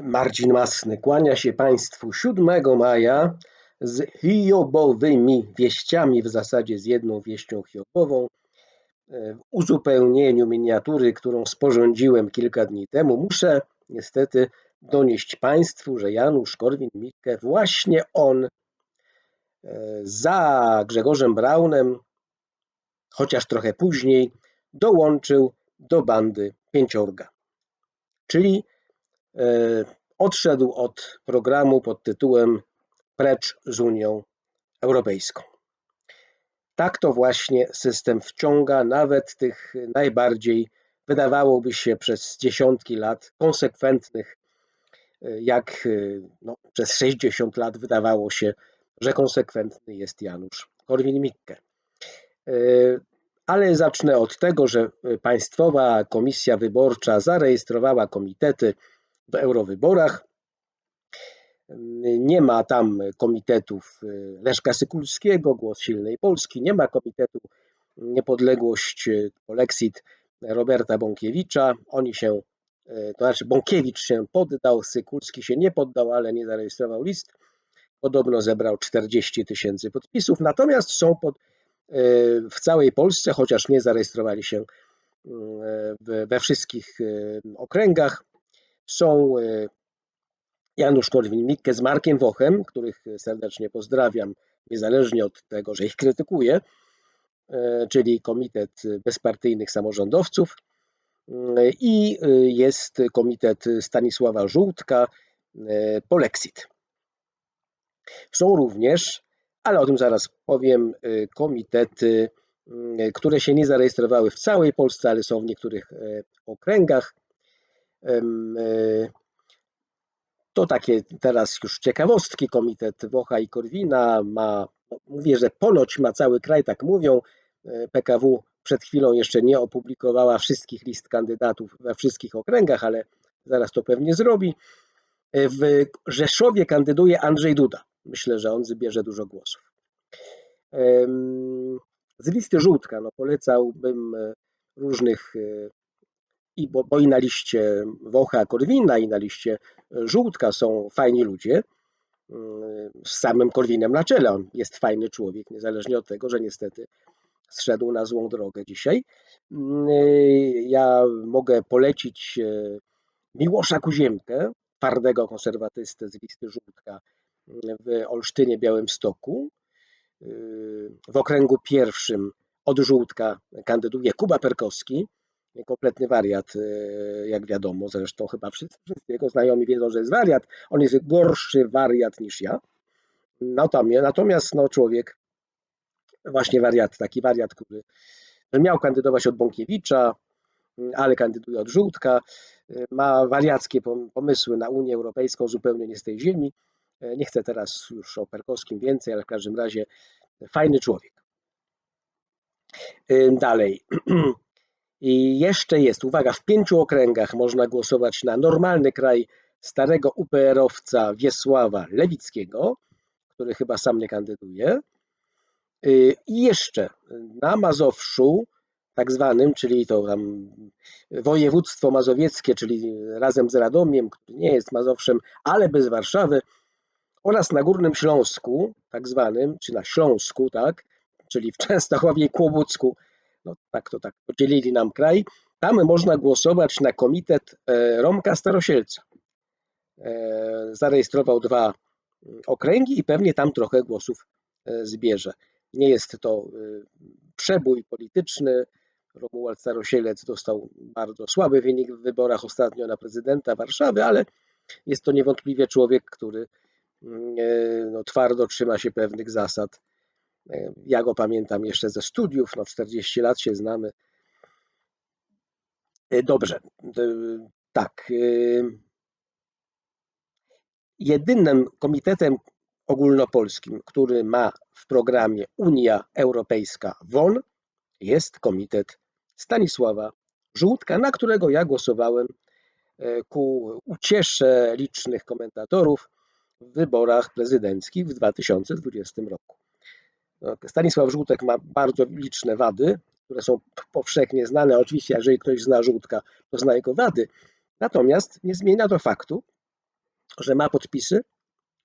Marcin Masny kłania się Państwu 7 maja z hiobowymi wieściami, w zasadzie z jedną wieścią hiobową, w uzupełnieniu miniatury, którą sporządziłem kilka dni temu. Muszę niestety donieść Państwu, że Janusz Korwin-Mikke, właśnie on e, za Grzegorzem Braunem, chociaż trochę później, dołączył do bandy Pięciorga. Czyli E, odszedł od programu pod tytułem Precz z Unią Europejską. Tak to właśnie system wciąga nawet tych najbardziej, wydawałoby się, przez dziesiątki lat konsekwentnych, e, jak e, no, przez 60 lat wydawało się, że konsekwentny jest Janusz Korwin-Mikke. Ale zacznę od tego, że Państwowa Komisja Wyborcza zarejestrowała komitety w eurowyborach. Nie ma tam komitetów y, Leszka Sykulskiego, Głos Silnej Polski, nie ma komitetu Niepodległość y, Polexit Roberta Bąkiewicza. Oni się, y, to znaczy Bąkiewicz się poddał, Sykulski się nie poddał, ale nie zarejestrował list. Podobno zebrał 40 tysięcy podpisów, natomiast są pod, w całej Polsce, chociaż nie zarejestrowali się we wszystkich okręgach, są e, Janusz Korwin-Mikke z Markiem Wochem, których serdecznie pozdrawiam, niezależnie od tego, że ich krytykuję, e, czyli Komitet Bezpartyjnych Samorządowców e, i jest Komitet Stanisława Żółtka Polexit. Są również, ale o tym zaraz powiem, komitety, które się nie zarejestrowały w całej Polsce, ale są w niektórych okręgach. E, to takie teraz już ciekawostki. Komitet Wocha i Korwina ma, mówię, że ponoć ma cały kraj, tak mówią. E, PKW przed chwilą jeszcze nie opublikowała wszystkich list kandydatów we wszystkich okręgach, ale zaraz to pewnie zrobi. E, w Rzeszowie kandyduje Andrzej Duda. Myślę, że on zbierze dużo głosów. Z listy żółtka no polecałbym różnych i bo, bo i na liście Wocha Korwina i na liście Żółtka są fajni ludzie, mm, z samym Korwinem na czele. On jest fajny człowiek, niezależnie od tego, że niestety zszedł na złą drogę dzisiaj. Mm, ja mogę polecić e, Miłosza Kuziemkę, twardego konserwatystę z listy Żółtka w Olsztynie Białymstoku. E, w okręgu pierwszym od Żółtka kandyduje Kuba Perkowski, kompletny wariat, e, jak wiadomo, zresztą chyba wszyscy, wszyscy jego znajomi wiedzą, że jest wariat, on jest gorszy wariat niż ja, natomiast no, człowiek, właśnie wariat, taki wariat, który miał kandydować od Bąkiewicza, ale kandyduje od Żółtka, e, ma wariackie pomysły na Unię Europejską zupełnie nie z tej ziemi, e, nie chcę teraz już o Perkowskim więcej, ale w każdym razie fajny człowiek. Dalej. I jeszcze jest, uwaga, w pięciu okręgach można głosować na normalny kraj starego UPR-owca Wiesława Lewickiego, który chyba sam nie kandyduje. Y, I jeszcze na Mazowszu, tak zwanym, czyli to tam województwo mazowieckie, czyli razem z Radomiem, który nie jest Mazowszem, ale bez Warszawy, oraz na Górnym Śląsku, tak zwanym, czy na Śląsku, tak, czyli w Częstochowie i Kłobucku, no tak to tak podzielili nam kraj, tam można głosować na komitet e, Romka Starosielca. E, zarejestrował dwa mm, okręgi i pewnie tam trochę głosów e, zbierze. Nie jest to przebój polityczny. Romuald Starosielec dostał bardzo słaby wynik w wyborach ostatnio na prezydenta Warszawy, ale jest to niewątpliwie człowiek, który mm, no, twardo trzyma się pewnych zasad ja go pamiętam jeszcze ze studiów, no 40 lat się znamy. E, dobrze, tak. E, jedynym komitetem ogólnopolskim, który ma w programie Unia Europejska WON, jest komitet Stanisława Żółtka, na którego ja głosowałem e, ku uciesze licznych komentatorów w wyborach prezydenckich w 2020 roku. Stanisław Żółtek ma bardzo liczne wady, które są powszechnie znane. Oczywiście, jeżeli ktoś zna Żółtka, to zna jego wady. Natomiast nie zmienia to faktu, że ma podpisy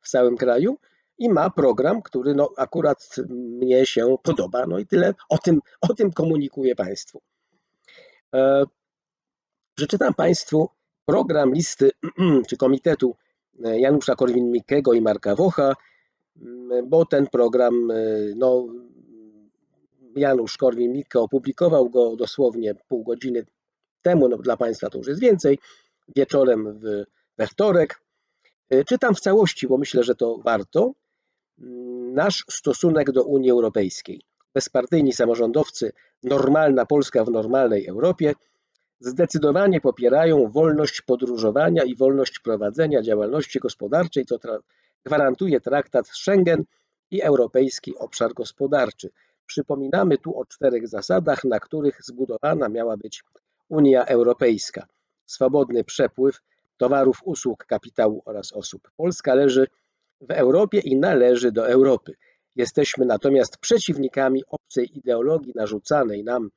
w całym kraju i ma program, który no akurat mnie się podoba. No i tyle o tym, o tym komunikuję Państwu. E, przeczytam Państwu program listy czy komitetu e, Janusza Korwin-Mikkego i Marka Wocha, bo ten program, e, no, Janusz Korwin-Mikke opublikował go dosłownie pół godziny temu, no dla Państwa to już jest więcej, wieczorem w, we wtorek. Czytam w całości, bo myślę, że to warto. Nasz stosunek do Unii Europejskiej. Bezpartyjni samorządowcy, normalna Polska w normalnej Europie – zdecydowanie popierają wolność podróżowania i wolność prowadzenia działalności gospodarczej, co gwarantuje traktat Schengen i Europejski Obszar Gospodarczy. Przypominamy tu o czterech zasadach, na których zbudowana miała być Unia Europejska. Swobodny przepływ towarów, usług, kapitału oraz osób. Polska leży w Europie i należy do Europy. Jesteśmy natomiast przeciwnikami obcej ideologii narzucanej nam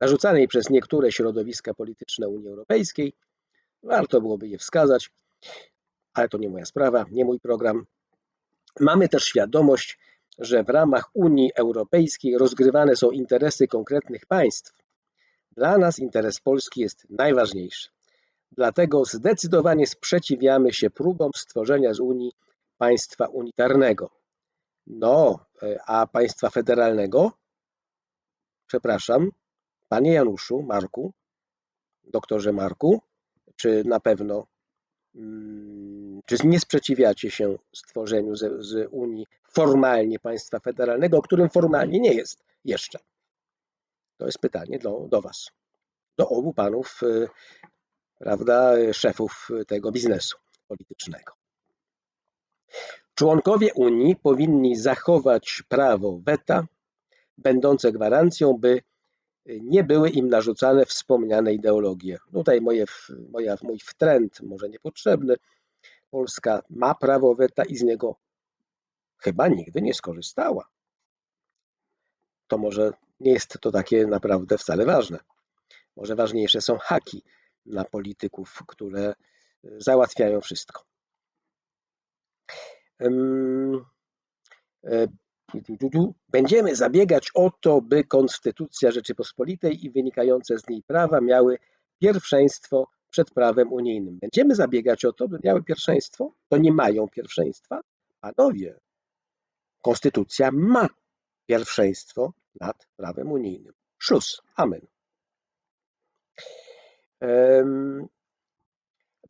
narzucanej przez niektóre środowiska polityczne Unii Europejskiej. Warto byłoby je wskazać, ale to nie moja sprawa, nie mój program. Mamy też świadomość, że w ramach Unii Europejskiej rozgrywane są interesy konkretnych państw. Dla nas interes Polski jest najważniejszy. Dlatego zdecydowanie sprzeciwiamy się próbom stworzenia z Unii państwa unitarnego. No, e, a państwa federalnego? Przepraszam, Panie Januszu, Marku, doktorze Marku, czy na pewno, mm, czy nie sprzeciwiacie się stworzeniu z, z Unii formalnie państwa federalnego, którym formalnie nie jest jeszcze? To jest pytanie do, do Was, do obu panów, y, prawda, szefów tego biznesu politycznego. Członkowie Unii powinni zachować prawo weta, będące gwarancją, by nie były im narzucane wspomniane ideologie. Tutaj moje, moja, mój wtręt, może niepotrzebny. Polska ma prawo weta i z niego chyba nigdy nie skorzystała. To może nie jest to takie naprawdę wcale ważne. Może ważniejsze są haki na polityków, które załatwiają wszystko. E, Będziemy zabiegać o to, by Konstytucja Rzeczypospolitej i wynikające z niej prawa miały pierwszeństwo przed prawem unijnym. Będziemy zabiegać o to, by miały pierwszeństwo? To nie mają pierwszeństwa? Panowie, Konstytucja ma pierwszeństwo nad prawem unijnym. Szlus. Amen.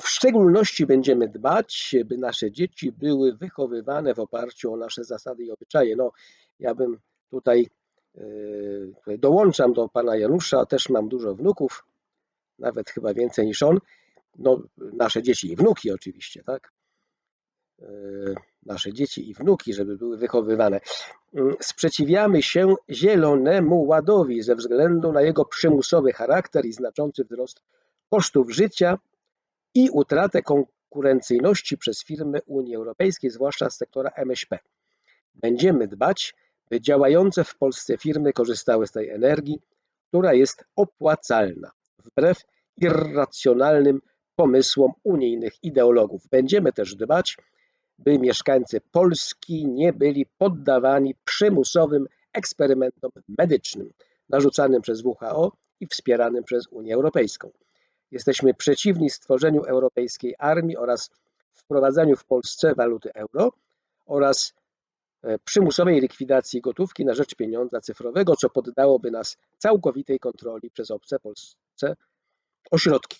W szczególności będziemy dbać, by nasze dzieci były wychowywane w oparciu o nasze zasady i obyczaje. No, ja bym tutaj, tutaj dołączam do pana Janusza, też mam dużo wnuków, nawet chyba więcej niż on. No, nasze dzieci i wnuki oczywiście, tak? Yy, nasze dzieci i wnuki, żeby były wychowywane. Yy, sprzeciwiamy się Zielonemu Ładowi ze względu na jego przymusowy charakter i znaczący wzrost kosztów życia i utratę konkurencyjności przez firmy Unii Europejskiej, zwłaszcza z sektora MŚP. Będziemy dbać, by działające w Polsce firmy korzystały z tej energii, która jest opłacalna, wbrew irracjonalnym pomysłom unijnych ideologów. Będziemy też dbać, by mieszkańcy Polski nie byli poddawani przymusowym eksperymentom medycznym narzucanym przez WHO i wspieranym przez Unię Europejską. Jesteśmy przeciwni stworzeniu europejskiej armii oraz wprowadzaniu w Polsce waluty euro oraz e, przymusowej likwidacji gotówki na rzecz pieniądza cyfrowego, co poddałoby nas całkowitej kontroli przez obce Polsce ośrodki.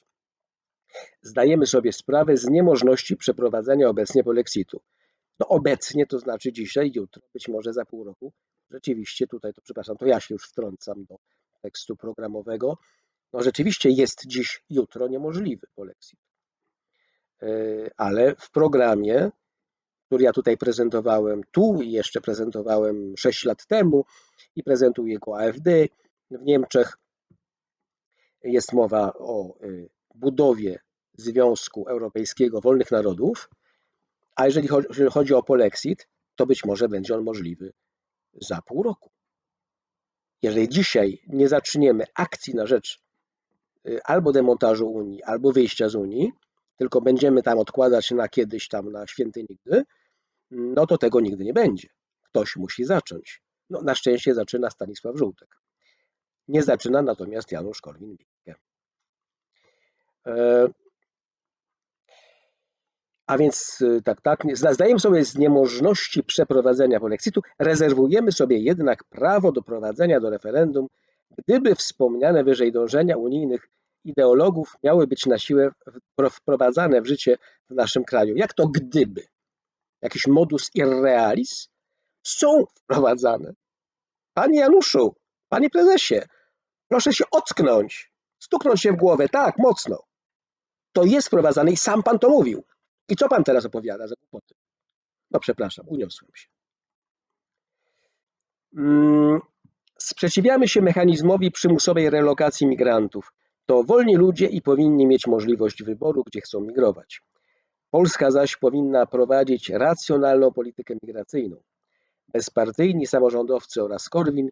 Zdajemy sobie sprawę z niemożności przeprowadzenia obecnie polexitu. No obecnie to znaczy dzisiaj, jutro, być może za pół roku. Rzeczywiście tutaj, to przepraszam, to ja się już wtrącam do tekstu programowego no rzeczywiście jest dziś, jutro niemożliwy polexit. E, ale w programie, który ja tutaj prezentowałem tu i jeszcze prezentowałem 6 lat temu i prezentuję go AfD w Niemczech, jest mowa o e, budowie Związku Europejskiego Wolnych Narodów, a jeżeli chodzi o polexit, to być może będzie on możliwy za pół roku. Jeżeli dzisiaj nie zaczniemy akcji na rzecz Y, albo demontażu Unii, albo wyjścia z Unii, tylko będziemy tam odkładać na kiedyś tam na święty nigdy, no to tego nigdy nie będzie. Ktoś musi zacząć. No, na szczęście zaczyna Stanisław Żółtek. Nie zaczyna natomiast Janusz Korwin-Mikke. E, a więc y, tak, tak, zdajemy sobie z niemożności przeprowadzenia polexitu, rezerwujemy sobie jednak prawo do prowadzenia do referendum, gdyby wspomniane wyżej dążenia unijnych ideologów miały być na siłę wprowadzane w życie w naszym kraju. Jak to gdyby? Jakiś modus irrealis? Są wprowadzane. Panie Januszu, panie prezesie, proszę się ocknąć, stuknąć się w głowę, tak, mocno. To jest wprowadzane i sam pan to mówił. I co pan teraz opowiada za głupoty? No przepraszam, uniosłem się. Mm, sprzeciwiamy się mechanizmowi przymusowej relokacji migrantów. To wolni ludzie i powinni mieć możliwość wyboru, gdzie chcą migrować. Polska zaś powinna prowadzić racjonalną politykę migracyjną. Bezpartyjni samorządowcy oraz Korwin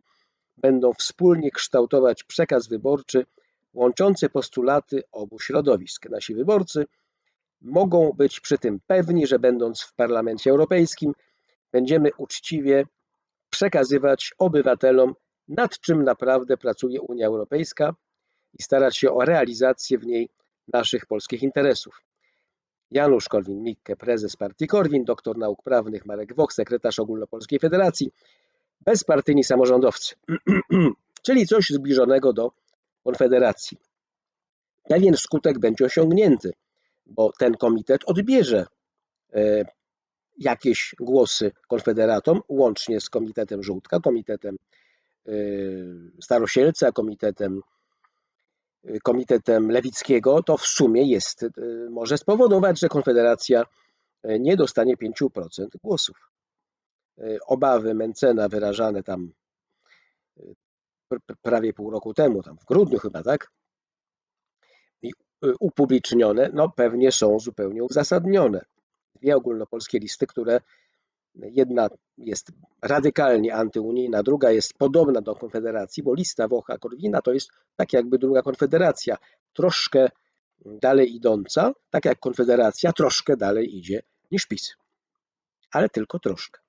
będą wspólnie kształtować przekaz wyborczy łączący postulaty obu środowisk. Nasi wyborcy mogą być przy tym pewni, że będąc w Parlamencie Europejskim będziemy uczciwie przekazywać obywatelom, nad czym naprawdę pracuje Unia Europejska i starać się o realizację w niej naszych polskich interesów. Janusz Korwin-Mikke, prezes partii Korwin, doktor nauk prawnych Marek Woch, sekretarz Ogólnopolskiej Federacji, bezpartyjni samorządowcy, czyli coś zbliżonego do Konfederacji. Pewien skutek będzie osiągnięty, bo ten komitet odbierze e, jakieś głosy konfederatom, łącznie z komitetem Żółtka, komitetem e, Starosielca, komitetem, e, komitetem Lewickiego, to w sumie jest, może spowodować, że Konfederacja nie dostanie 5% głosów. Obawy Mencena wyrażane tam prawie pół roku temu, tam w grudniu chyba, tak? Y, upublicznione, no pewnie są zupełnie uzasadnione. Dwie ogólnopolskie listy, które jedna jest radykalnie antyunijna, druga jest podobna do Konfederacji, bo lista Wocha Korwina to jest tak jakby druga Konfederacja, troszkę dalej idąca, tak jak Konfederacja troszkę dalej idzie niż PiS, ale tylko troszkę.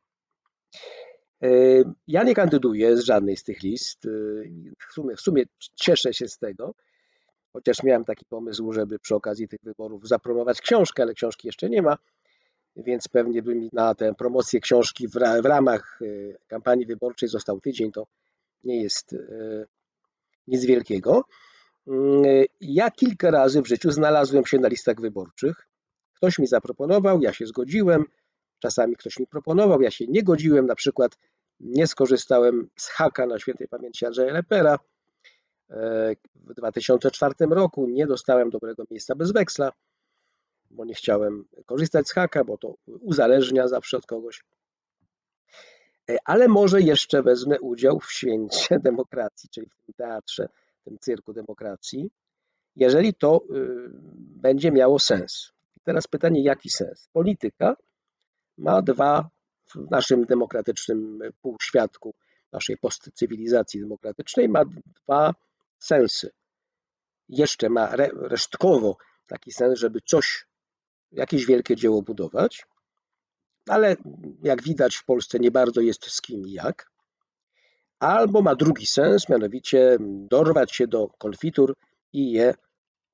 Y, ja nie kandyduję z żadnej z tych list. Y, w sumie, w sumie cieszę się z tego, chociaż miałem taki pomysł, żeby przy okazji tych wyborów zapromować książkę, ale książki jeszcze nie ma, więc pewnie by mi na tę promocję książki w, w ramach y, kampanii wyborczej został tydzień, to nie jest nic wielkiego. Y, ja kilka razy w życiu znalazłem się na listach wyborczych. Ktoś mi zaproponował, ja się zgodziłem. Czasami ktoś mi proponował, ja się nie godziłem. Na przykład nie skorzystałem z haka na świętej pamięci Andrzeja Lepera w 2004 roku nie dostałem dobrego miejsca bez weksla, bo nie chciałem korzystać z haka, bo to uzależnia zawsze od kogoś. E, ale może jeszcze wezmę udział w święcie demokracji, czyli w tym teatrze, w tym cyrku demokracji, jeżeli to y, będzie miało sens. Teraz pytanie, jaki sens? Polityka ma dwa w naszym demokratycznym półświadku, naszej postcywilizacji demokratycznej, ma dwa sensy. Jeszcze ma resztkowo taki sens, żeby coś, jakieś wielkie dzieło budować, ale jak widać w Polsce nie bardzo jest z kim i jak. Albo ma drugi sens, mianowicie dorwać się do konfitur i je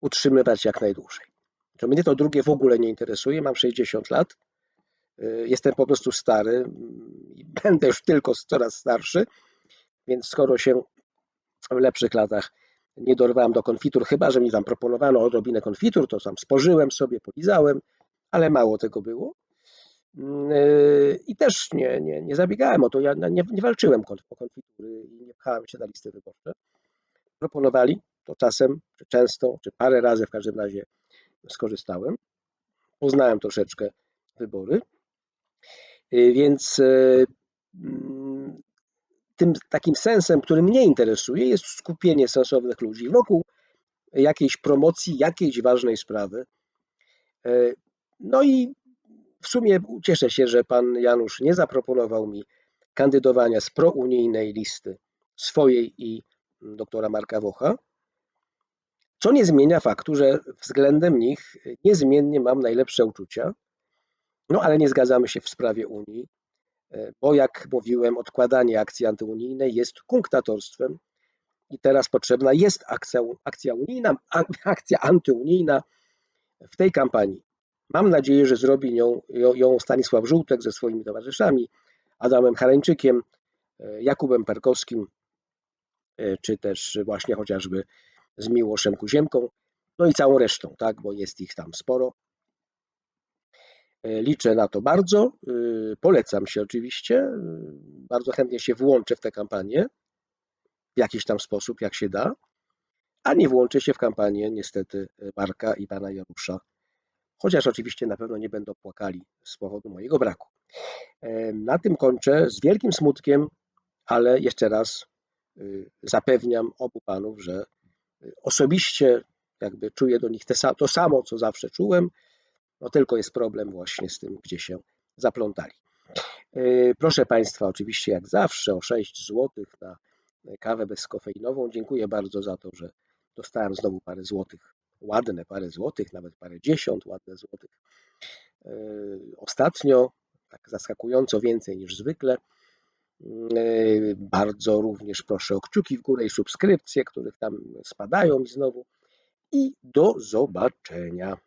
utrzymywać jak najdłużej. To mnie to drugie w ogóle nie interesuje, mam 60 lat, jestem po prostu stary i będę już tylko coraz starszy, więc skoro się w lepszych latach nie dorwałem do konfitur, chyba że mi tam proponowano odrobinę konfitur, to sam spożyłem sobie, polizałem, ale mało tego było. Mm, y, I też nie, nie, nie zabiegałem o to, ja nie, nie walczyłem o konfitury i nie pchałem się na listy wyborcze. Proponowali to czasem, czy często, czy parę razy w każdym razie skorzystałem. Poznałem troszeczkę wybory. Y, więc y, mm, tym takim sensem, który mnie interesuje, jest skupienie sensownych ludzi wokół jakiejś promocji, jakiejś ważnej sprawy. E, no i w sumie cieszę się, że pan Janusz nie zaproponował mi kandydowania z prounijnej listy swojej i doktora Marka Wocha. Co nie zmienia faktu, że względem nich niezmiennie mam najlepsze uczucia, no ale nie zgadzamy się w sprawie Unii, e, bo jak mówiłem, odkładanie akcji antyunijnej jest kunktatorstwem i teraz potrzebna jest akcja, akcja unijna, akcja antyunijna w tej kampanii. Mam nadzieję, że zrobi ją, ją Stanisław Żółtek ze swoimi towarzyszami, Adamem Harańczykiem, e, Jakubem Perkowskim, e, czy też właśnie chociażby z Miłoszem Kuziemką, no i całą resztą, tak, bo jest ich tam sporo. E, liczę na to bardzo, polecam się oczywiście, bardzo chętnie się włączę w tę kampanię w jakiś tam sposób, jak się da, a nie włączę się w kampanię niestety Marka i pana Janusza, chociaż oczywiście na pewno nie będą płakali z powodu mojego braku. Na tym kończę z wielkim smutkiem, ale jeszcze raz zapewniam obu panów, że osobiście jakby czuję do nich to samo, co zawsze czułem, no tylko jest problem właśnie z tym, gdzie się zaplątali. Y, proszę Państwa, oczywiście jak zawsze o 6 zł na kawę bezkofeinową. Dziękuję bardzo za to, że dostałem znowu parę złotych, ładne parę złotych, nawet parę dziesiąt ładne złotych. Ostatnio tak zaskakująco więcej niż zwykle. Yy, bardzo również proszę o kciuki w górę i subskrypcje, których tam spadają znowu. I do zobaczenia.